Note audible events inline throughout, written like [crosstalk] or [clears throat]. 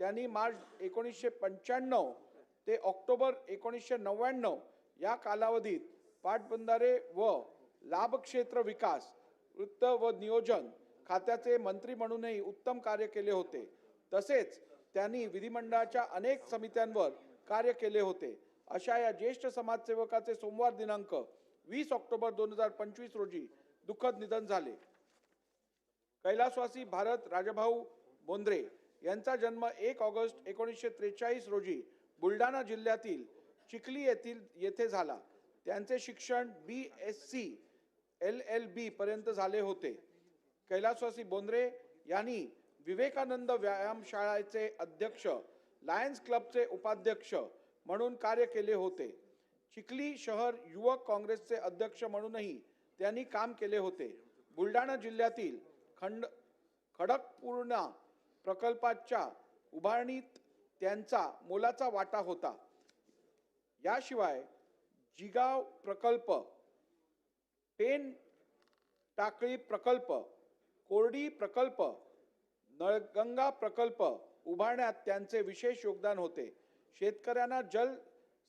त्यांनी मार्च एकोणीसशे पंच्याण्णव ते ऑक्टोबर एकोणीसशे नव्याण्णव या कालावधीत पाटबंधारे व लाभक्षेत्र विकास वृत्त व नियोजन खात्याचे मंत्री म्हणूनही उत्तम कार्य केले होते. तसेच त्यांनी विधिमंडळाच्या अनेक समित्यांवर कार्य केले होते. अशा या ज्येष्ठ समाजसेवकाचे सोमवार दिनांक वीस ऑक्टोबर दोन हजार पंचवीस रोजी दुःखद निधन झाले. कैलासवासी भारत राजाभाऊ बोंद्रे यांचा जन्म एक ऑगस्ट एकोणीसशे त्रेचाळीस रोजी बुलढाणा जिल्ह्यातील चिखली येथील येथे झाला. त्यांचे शिक्षण B S C L L B पर्यंत झाले होते. कैलासवासी बोंद्रे यांनी विवेकानंद व्यायामशाळेचे अध्यक्ष लायन्स क्लबचे उपाध्यक्ष म्हणून कार्य केले होते. चिखली शहर युवक काँग्रेसचे अध्यक्ष म्हणूनही त्यांनी काम केले होते. बुलढाणा जिल्ह्यातील खंड खडकपूर्णा प्रकल्पाच्या उभारणीत त्यांचा मोलाचा वाटा होता. याशिवाय जिगाव प्रकल्प पेन टाकळी प्रकल्प कोरडी प्रकल्प नळगंगा प्रकल्प उभारण्यात त्यांचे विशेष योगदान होते. शेतकऱ्यांना जल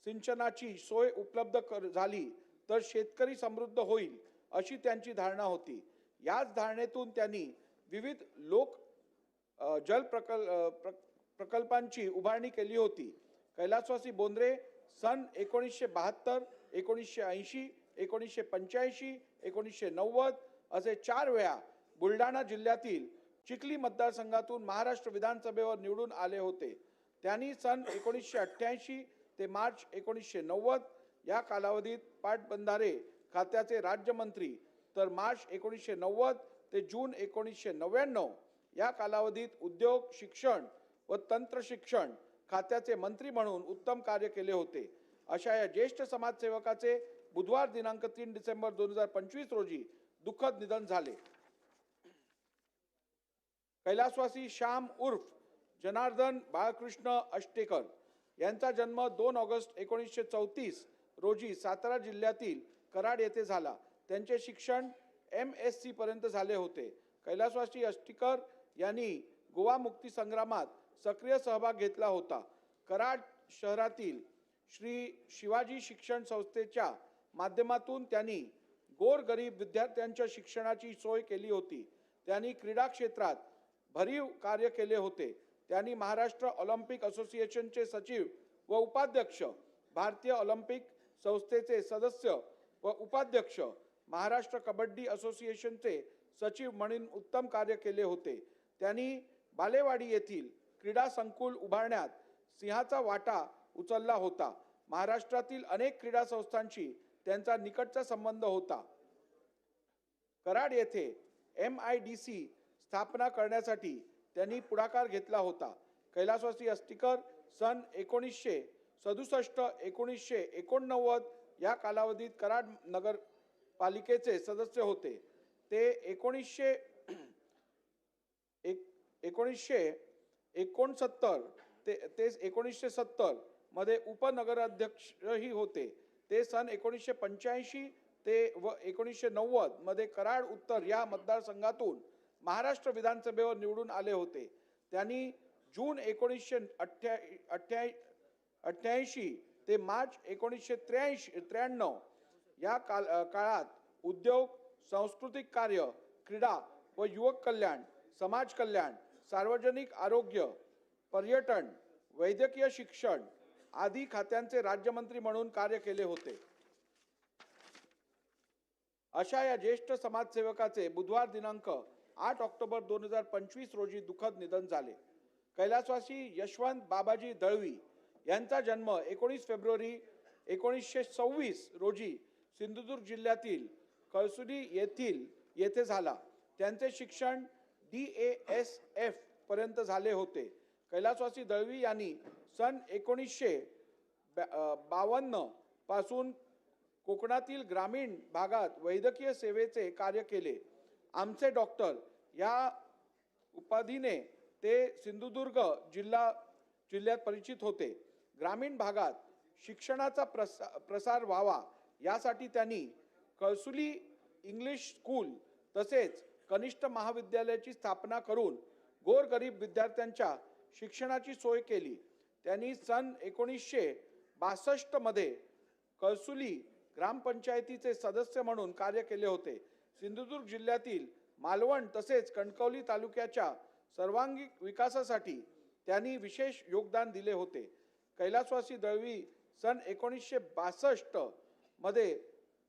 सिंचनाची सोय उपलब्ध कर झाली तर शेतकरी समृद्ध होईल अशी त्यांची धारणा होती. याच धारणेतून त्यांनी विविध लोक जल प्रकल प्र- प्रकल्पांची उभारणी केली होती. कैलासवासी बोंद्रे सन एकोणीसशे बहात्तर एकोणीसशे ऐंशी एकोणीसशे पंच्याऐंशी एकोणीसशे नव्वद असे चार वेळा बुलढाणा जिल्ह्यातील चिखली मतदारसंघातून महाराष्ट्र विधानसभेवर निवडून आले होते. त्यांनी सन एकोणीसशे अठ्ठ्याऐंशी ते मार्च एकोणीसशे नव्वद या कालावधीत पाटबंधारे खात्याचे राज्यमंत्री तर मार्च एकोणीसशे नव्वद ते जून एकोणीसशे नव्याण्णव या कालावधीत उद्योग शिक्षण व तंत्र शिक्षण खात्याचे मंत्री म्हणून उत्तम कार्य केले होते. अशा या ज्येष्ठ समाजसेवकाचे बुधवार दिनांक तीन डिसेंबर दोन हजार पंचवीस रोजी दुःखद निधन झाले. कैलासवासी श्याम उर्फ जनार्दन बाळकृष्ण अष्टेकर यांचा जन्म दोन ऑगस्ट एकोणीसशे चौतीस रोजी सातारा जिल्ह्यातील कराड येथे झाला. त्यांचे शिक्षण एम एस सी पर्यंत झाले होते. कैलासवासी अष्टीकर यांनी गोवा मुक्ती संग्रामात सक्रिय सहभाग घेतला होता. कराड शहरातील श्री शिवाजी शिक्षण संस्थेच्या माध्यमातून त्यांनी गोरगरीब विद्यार्थ्यांच्या शिक्षणाची सोय केली होती. त्यांनी क्रीडा क्षेत्रात भरीव कार्य केले होते. त्यांनी महाराष्ट्र ऑलिम्पिक असोसिएशनचे सचिव व उपाध्यक्ष भारतीय ऑलिम्पिक संस्थेचे सदस्य व उपाध्यक्ष महाराष्ट्र कबड्डी असोसिएशनचे सचिव म्हणून उत्तम कार्य केले होते. त्यांनी बालेवाडी येथील क्रीडा संकुल उभारण्यात सिंहाचा वाटा उचलला होता. महाराष्ट्रातील अनेक क्रीडा संस्थांशी त्यांचा निकटचा संबंध होता. कराड येथे एम आय डी सी स्थापना करण्यासाठी त्यांनी पुढाकार घेतला होता. कैलासवासी अस्टिकर सन एकोणीसशे सदुसष्ट एकोणीसशे एकोणनव्वद या कालावधीत कराड नगरपालिकेचे सदस्य होते. ते एकोणीसशे एकोणीसशे एकोणसत्तर ते ते एकोणीसशे सत्तरमध्ये उपनगराध्यक्षही होते. ते सन एकोणीसशे पंच्याऐंशी ते व एकोणीसशे नव्वदमध्ये कराड उत्तर या मतदारसंघातून महाराष्ट्र विधानसभेवर निवडून आले होते. त्यांनी जून एकोणीसशे अठ्ठ्या अठ्ठ्या अठ्ठ्याऐंशी ते मार्च एकोणीसशे त्र्याऐंशी त्र्याण्णव या काल काळात उद्योग सांस्कृतिक कार्य क्रीडा व युवक कल्याण समाज कल्याण सार्वजनिक आरोग्य पर्यटन वैद्यकीय शिक्षण आदी खात्यांचे राज्यमंत्री म्हणून कार्य केले होते. अशा या ज्येष्ठ समाजसेवकाचे बुधवार दिनांक आठ ऑक्टोबर दोन हजार पंचवीस रोजी दुःखद निधन झाले. कैलासवासी यशवंत बाबाजी दळवी यांचा जन्म एकोणीस फेब्रुवारी एकोणीसशे सव्वीस रोजी सिंधुदुर्ग जिल्ह्यातील कळसुली येथील येथे झाला. त्यांचे शिक्षण डी ए एस एफ पर्यंत झाले होते. कैलासवासी दळवी यांनी सन एकोणीसशे बावन्नपासून कोकणातील ग्रामीण भागात वैद्यकीय सेवेचे कार्य केले. आमचे डॉक्टर या उपाधीने ते सिंधुदुर्ग जिल्हा जिल्ह्यात परिचित होते. ग्रामीण भागात शिक्षणाचा प्रसा प्रसार व्हावा यासाठी त्यांनी कळसुली इंग्लिश स्कूल तसेच कनिष्ठ महाविद्यालयाची स्थापना करून गोरगरीब विद्यार्थ्यांच्या शिक्षणाची सोय केली. त्यांनी सन एकोणीसशे बासष्टमध्ये कळसुली ग्रामपंचायतीचे सदस्य म्हणून कार्य केले होते. सिंधुदुर्ग जिल्ह्यातील मालवण तसेच कणकवली तालुक्याच्या सर्वांगीण विकासासाठी त्यांनी विशेष योगदान दिले होते. कैलासवासी दळवी सन एकोणीसशे बासष्टमध्ये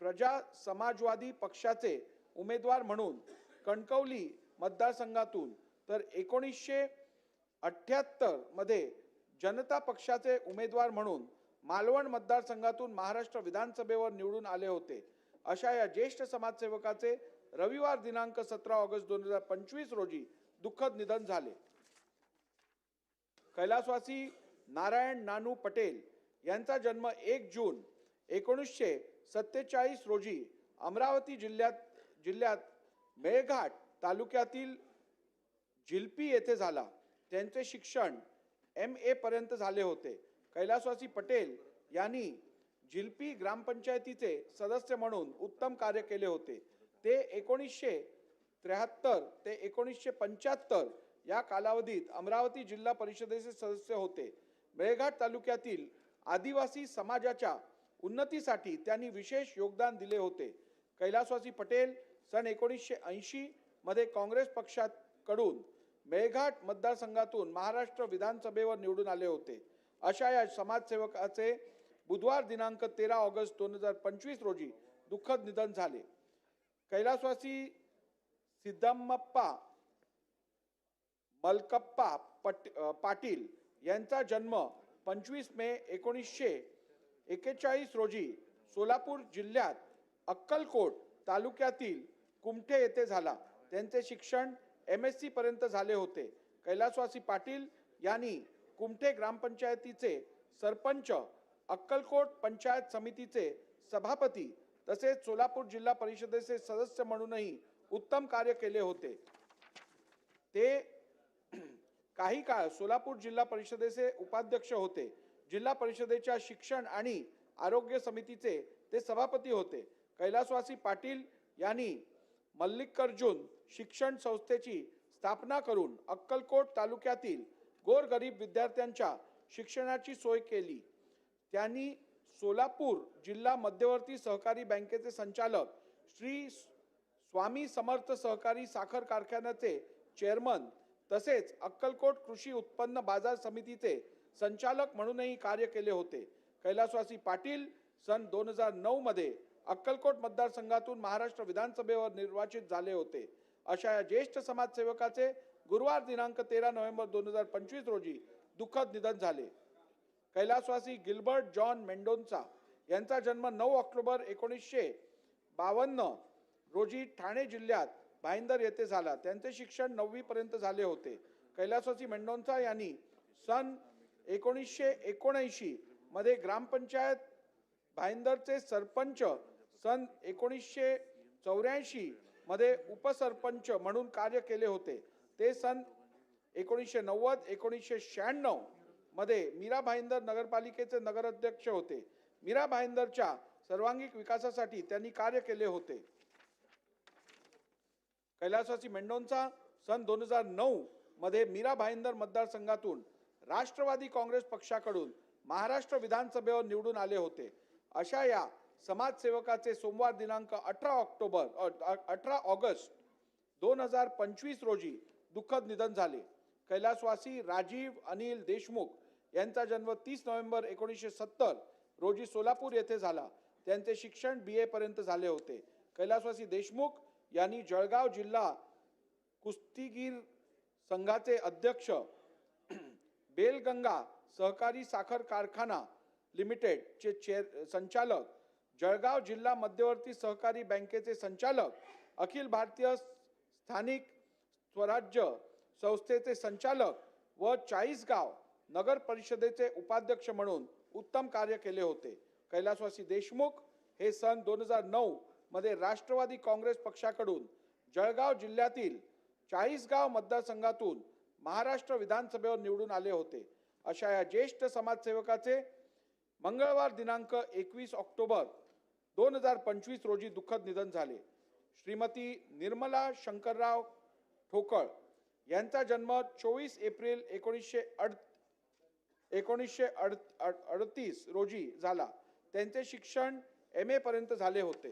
प्रजा समाजवादी पक्षाचे उमेदवार म्हणून कणकवली मतदारसंघातून तर एकोणीसशे अठ्ठ्याहत्तरमध्ये जनता पक्षाचे उमेदवार म्हणून मालवण मतदारसंघातून महाराष्ट्र विधानसभेवर निवडून आले होते. अशा या ज्येष्ठ समाजसेवकाचे रविवार दिनांक सतरा ऑगस्ट दोन हजार पंचवीस रोजी दुःखद निधन झाले. कैलासवासी नारायण नानू पटेल यांचा जन्म एक जून एकोणीसशे सत्तेचाळीस रोजी अमरावती जिल्ह्यात जिल्ह्यात मेळघाट तालुक्यातील झिलपी येथे झाला. त्यांचे शिक्षण एम ए पर्यंत झाले होते. कैलासवासी पटेल यांनी झिलपी ग्रामपंचायतीचे सदस्य म्हणून उत्तम कार्य केले होते. ते एकोणीसशे त्र्याहत्तर ते एकोणीसशे पंच्याहत्तर या कालावधीत अमरावती जिल्हा परिषदेचे सदस्य होते. मेळघाट तालुक्यातील आदिवासी समाजाच्या उन्नतीसाठी त्यांनी विशेष योगदान दिले होते. कैलासवासी पटेल सन एकोणीसशे ऐंशीमध्ये काँग्रेस पक्षाकडून मेळघाट मतदारसंघातून महाराष्ट्र विधानसभेवर निवडून आले होते. अशा या समाजसेवकाचे बुधवार दिनांक तेरा ऑगस्ट दोन हजार पंचवीस रोजी दुःखद निधन झाले. कैलासवासी सिद्धम्मप्पा मलकप्पा पट पाटील यांचा जन्म पंचवीस मे एकोणीसशे एकेचाळीस रोजी सोलापूर जिल्ह्यात अक्कलकोट तालुक्यातील कुमठे येथे झाला. त्यांचे शिक्षण एम एस सी पर्यंत झाले होते. कैलासवासी पाटील यांनी कुमठे ग्रामपंचायतीचे सरपंच अक्कलकोट पंचायत समितीचे सभापती तसेच सोलापूर जिल्हा परिषदेचे सदस्य म्हणूनही उत्तम कार्य केले होते. ते काही काळ सोलापूर जिल्हा परिषदेचे उपाध्यक्ष होते. जिल्हा परिषदेच्या शिक्षण आणि आरोग्य समितीचे ते सभापती होते. कैलासवासी पाटील यांनी मल्लिकार्जुन शिक्षण संस्थेची स्थापना करून अक्कलकोट तालुक्यातील गोरगरीब विद्यार्थ्यांच्या शिक्षणाची सोय केली. त्यांनी सोलापूर जिल्हा मध्यवर्ती सहकारी बँकेचे संचालक श्री स्वामी समर्थ सहकारी साखर कारखान्याचे चेअरमन तसेच अक्कलकोट कृषी उत्पन्न बाजार समितीचे संचालक म्हणूनही कार्य केले होते. कैलासवासी पाटील सन दोन हजार नऊमध्ये अक्कलकोट मतदारसंघातून महाराष्ट्र विधानसभेवर निर्वाचित झाले होते. अशा या ज्येष्ठ समाजसेवकाचे गुरुवार दिनांक तेरा नोव्हेंबर दोन हजार पंचवीस रोजी दुःखद निधन झाले. कैलासवासी गिल्बर्ट जॉन मेंडोन्सा यांचा जन्म नऊ ऑक्टोबर एकोणीसशे बावन्न रोजी ठाणे जिल्ह्यात भाईंदर येथे झाला. त्यांचे शिक्षण नववीपर्यंत झाले होते. कैलासवासी मेंडोन्सा यांनी सन एकोणीसशे एकोणऐंशी मध्ये ग्रामपंचायत भाईंदरचे सरपंच सन एकोणीसशे चौऱ्याऐंशी मध्ये उपसरपंच म्हणून कार्य केले होते. ते सन एकोणीसशे नव्वद एकोणीसशे शहाण्णवमध्ये मीरा भाईंदर नगरपालिकेचे नगराध्यक्ष होते. मीरा भाईंदरच्या सर्वांगीण विकासासाठी त्यांनी कार्य केले होते. कैलासवासी मेंडोनचा सन दोन हजार नऊ मध्ये मीरा भाईंदर मतदारसंघातून राष्ट्रवादी काँग्रेस पक्षाकडून महाराष्ट्र विधानसभेवर निवडून आले होते. अशा या समाजसेवकाचे सोमवार दिनांक अठरा ऑक्टोबर अठरा ऑगस्ट दोन हजार पंचवीस रोजी दुःखद निधन झाले. कैलासवासी राजीव अनिल देशमुख यांचा जन्म तीस नोव्हेंबर एकोणीसशे सत्तर रोजी सोलापूर येथे झाला. त्यांचे शिक्षण बी एपर्यंत पर्यंत झाले होते. कैलासवासी देशमुख यांनी जळगाव जिल्हा कुस्तीगीर संघाचे अध्यक्ष [clears throat] बेलगंगा सहकारी साखर कारखाना लिमिटेड चे चेअर संचालक जळगाव जिल्हा मध्यवर्ती सहकारी बँकेचे संचालक अखिल भारतीय स्थानिक स्वराज्य संस्थेचे संचालक व चाळीसगाव नगर परिषदेचे उपाध्यक्ष म्हणून उत्तम कार्य केले होते. कैलासवासी देशमुख हे सन दोन हजार नऊ मध्ये राष्ट्रवादी काँग्रेस पक्षाकडून जळगाव जिल्ह्यातील चाळीसगाव मतदारसंघातून महाराष्ट्र विधानसभेवर निवडून आले होते. अशा या ज्येष्ठ समाजसेवकाचे मंगळवार दिनांक एकवीस ऑक्टोबर दोन हजार पंचवीस रोजी दुःखद निधन झाले. श्रीमती निर्मला शंकरराव ठोकळ यांचा जन्म चोवीस एप्रिल एकोणीसशे अड एकोणीसशे अड अड- अडतीस रोजी झाला. त्यांचे शिक्षण एम ए पर्यंत झाले होते.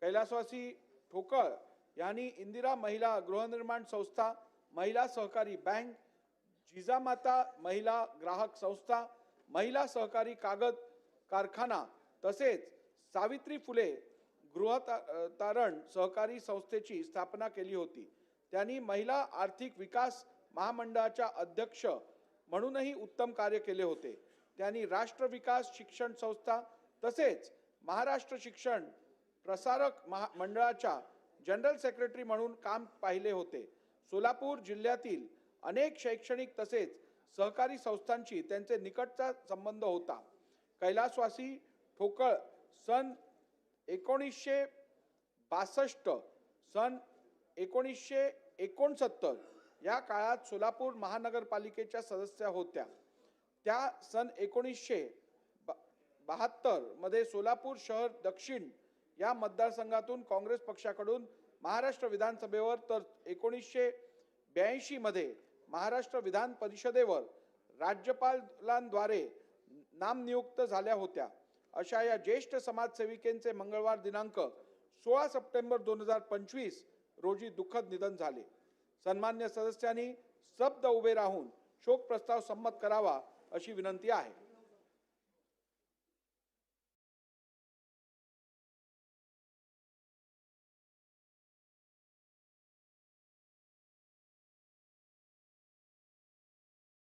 कैलासवासी ठोकळ यांनी इंदिरा महिला गृहनिर्माण संस्था महिला सहकारी बँक जिजामाता महिला ग्राहक संस्था महिला सहकारी कागद कारखाना तसेच सावित्री फुले गृहतारण सहकारी संस्थेची स्थापना केली होती. त्यांनी महिला आर्थिक विकास महामंडळाच्या अध्यक्ष म्हणूनही उत्तम कार्य केले होते. त्यांनी राष्ट्र विकास शिक्षण संस्था तसेच महाराष्ट्र शिक्षण प्रसारक महा मंडळाच्या जनरल सेक्रेटरी म्हणून काम पाहिले होते. सोलापूर जिल्ह्यातील अनेक शैक्षणिक तसेच सहकारी संस्थांशी त्यांचे निकटचा संबंध होता. कैलासवासी ठोकळ सन एकोणीसशे बासष्ट सन एकोणीसशे एकोणसत्तर या काळात सोलापूर महानगरपालिकेच्या सदस्या होत्या. त्या सन एकोणीसशे बहात्तर बहात्तरमध्ये सोलापूर शहर दक्षिण या मतदारसंघातून काँग्रेस पक्षाकडून महाराष्ट्र विधानसभेवर तर एकोणीसशे ब्याऐंशीमध्ये महाराष्ट्र विधान परिषदेवर राज्यपालांद्वारे नामनियुक्त झाल्या होत्या. अशा या ज्येष्ठ समाजसेविकेंचे मंगळवार दिनांक सोळा सप्टेंबर दोन हजार पंचवीस रोजी दुःखद निधन झाले. सन्मान्य सदस्यांनी शब्द उभे राहून शोक प्रस्ताव संमत करावा अशी विनंती आहे.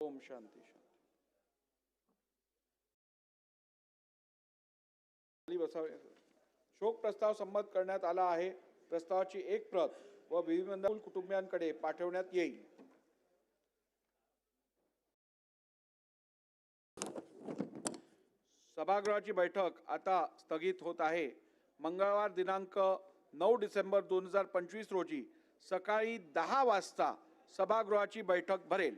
ओम शांती. बसावे. शोक प्रस्ताव संमत करण्यात आला आहे. प्रस्तावाची एक प्रत व विधिमंडळ कुटुंबियांकडे पाठवण्यात येईल. सभागृहाची बैठक आता स्थगित होत आहे. मंगळवार दिनांक नऊ डिसेंबर दोन हजार पंचवीस रोजी सकाळी दहा वाजता सभागृहाची बैठक भरेल.